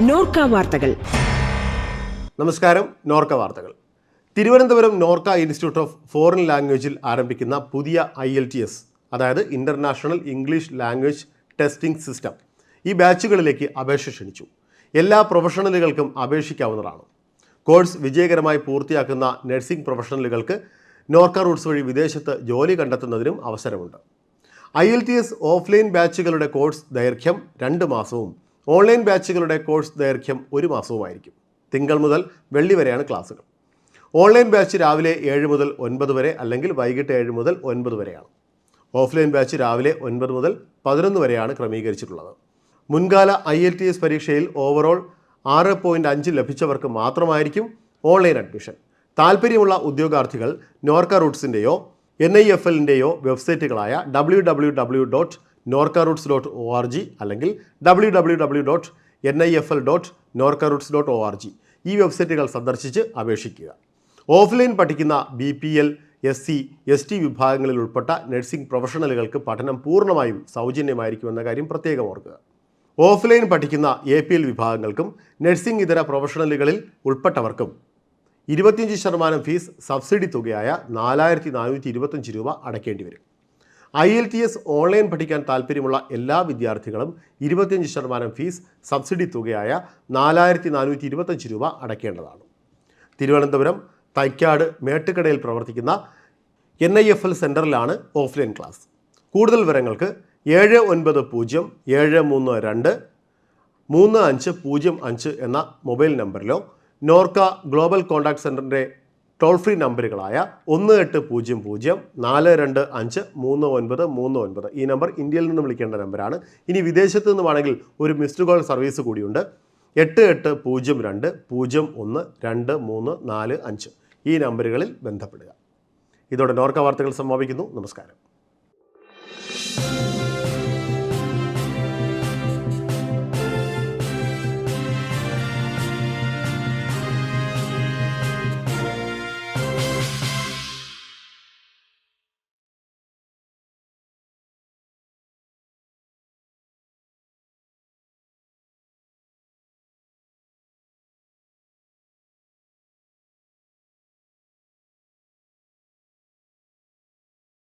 നോർക്ക വാർത്തകൾ. നമസ്കാരം നോർക്ക വാർത്തകൾ. Thiruvananthapuram NORKA institute of foreign ലാംഗ്വേജിൽ ആരംഭിക്കുന്ന പുതിയ ഐ എൽ ടി എസ് അതായത് international English language testing system ഈ ബാച്ചുകളിലേക്ക് അപേക്ഷ ക്ഷണിച്ചു. എല്ലാ പ്രൊഫഷണലുകൾക്കും അപേക്ഷിക്കാവുന്നതാണ്. കോഴ്സ് വിജയകരമായി പൂർത്തിയാക്കുന്ന നഴ്സിംഗ് പ്രൊഫഷണലുകൾക്ക് നോർക്ക റൂട്ട്സ് വഴി വിദേശത്ത് ജോലി കണ്ടെത്തുന്നതിനും അവസരമുണ്ട്. I L T S offline ബാച്ചുകളുടെ കോഴ്സ് ദൈർഘ്യം രണ്ട് മാസവും ഓൺലൈൻ ബാച്ചുകളുടെ കോഴ്സ് ദൈർഘ്യം ഒരു മാസവുമായിരിക്കും. തിങ്കൾ മുതൽ വെള്ളി വരെയാണ് ക്ലാസ്സുകൾ. ഓൺലൈൻ ബാച്ച് രാവിലെ ഏഴ് മുതൽ ഒൻപത് വരെ അല്ലെങ്കിൽ വൈകിട്ട് ഏഴ് മുതൽ ഒൻപത് വരെയാണ്. ഓഫ്ലൈൻ ബാച്ച് രാവിലെ ഒൻപത് മുതൽ പതിനൊന്ന് വരെയാണ് ക്രമീകരിച്ചിട്ടുള്ളത്. മുൻകാല ഐ എൽ ടി എസ് പരീക്ഷയിൽ ഓവറോൾ ആറ് പോയിന്റ് അഞ്ച് ലഭിച്ചവർക്ക് മാത്രമായിരിക്കും ഓൺലൈൻ അഡ്മിഷൻ. താല്പര്യമുള്ള ഉദ്യോഗാർത്ഥികൾ നോർക്ക റൂട്ട്സിന്റെയോ എൻ ഐ എഫ് എല്ലിന്റെയോ വെബ്സൈറ്റുകളായ W W W dot NORKA roots dot O R G അല്ലെങ്കിൽ W W W dot N I F L dot NORKA roots dot O R G ഈ വെബ്സൈറ്റുകൾ സന്ദർശിച്ച് അപേക്ഷിക്കുക. ഓഫ്ലൈൻ പഠിക്കുന്ന B P L S C S T വിഭാഗങ്ങളിൽ ഉൾപ്പെട്ട nursing പ്രൊഫഷണലുകൾക്ക് പഠനം പൂർണമായും സൗജന്യമായിരിക്കുമെന്ന കാര്യം പ്രത്യേകം ഓർക്കുക. ഓഫ്ലൈൻ പഠിക്കുന്ന എ പി എൽ വിഭാഗങ്ങൾക്കും നഴ്സിംഗ് ഇതര പ്രൊഫഷണലുകളിൽ ഉൾപ്പെട്ടവർക്കും ഇരുപത്തിയഞ്ച് ശതമാനം ഫീസ് സബ്സിഡി തുകയായ നാലായിരത്തി നാനൂറ്റി ഇരുപത്തഞ്ച് രൂപ അടയ്ക്കേണ്ടി വരും. I L T S online പഠിക്കാൻ താല്പര്യമുള്ള എല്ലാ വിദ്യാർത്ഥികളും ഇരുപത്തിയഞ്ച് ശതമാനം ഫീസ് സബ്സിഡി തുകയായ നാലായിരത്തി നാനൂറ്റി ഇരുപത്തഞ്ച് രൂപ അടയ്ക്കേണ്ടതാണ്. തിരുവനന്തപുരം തൈക്കാട് മേട്ടുകടയിൽ പ്രവർത്തിക്കുന്ന എൻ ഐ എഫ് എൽ സെന്ററിലാണ് ഓഫ്ലൈൻ ക്ലാസ്. കൂടുതൽ വിവരങ്ങൾക്ക് ഏഴ് ഒൻപത് പൂജ്യം ഏഴ് മൂന്ന് രണ്ട് മൂന്ന് അഞ്ച് പൂജ്യം അഞ്ച് എന്ന മൊബൈൽ നമ്പറിലോ നോർക്ക ഗ്ലോബൽ കോൺടാക്ട് സെന്ററിന്റെ ടോൾ ഫ്രീ നമ്പറുകളായ ഒന്ന് എട്ട് പൂജ്യം പൂജ്യം നാല് രണ്ട് അഞ്ച് മൂന്ന് ഒൻപത് മൂന്ന് ഒൻപത്. ഈ നമ്പർ ഇന്ത്യയിൽ നിന്ന് വിളിക്കേണ്ട നമ്പറാണ്. ഇനി വിദേശത്ത് നിന്നുമാണെങ്കിൽ ഒരു മിസ്ഡ് കോൾ സർവീസ് കൂടിയുണ്ട് എട്ട് എട്ട് പൂജ്യം രണ്ട് പൂജ്യം ഒന്ന് രണ്ട് മൂന്ന് നാല് അഞ്ച്. ഈ നമ്പറുകളിൽ ബന്ധപ്പെടുക. ഇതോടെ നോർക്ക വാർത്തകൾ സമാപിക്കുന്നു. നമസ്കാരം.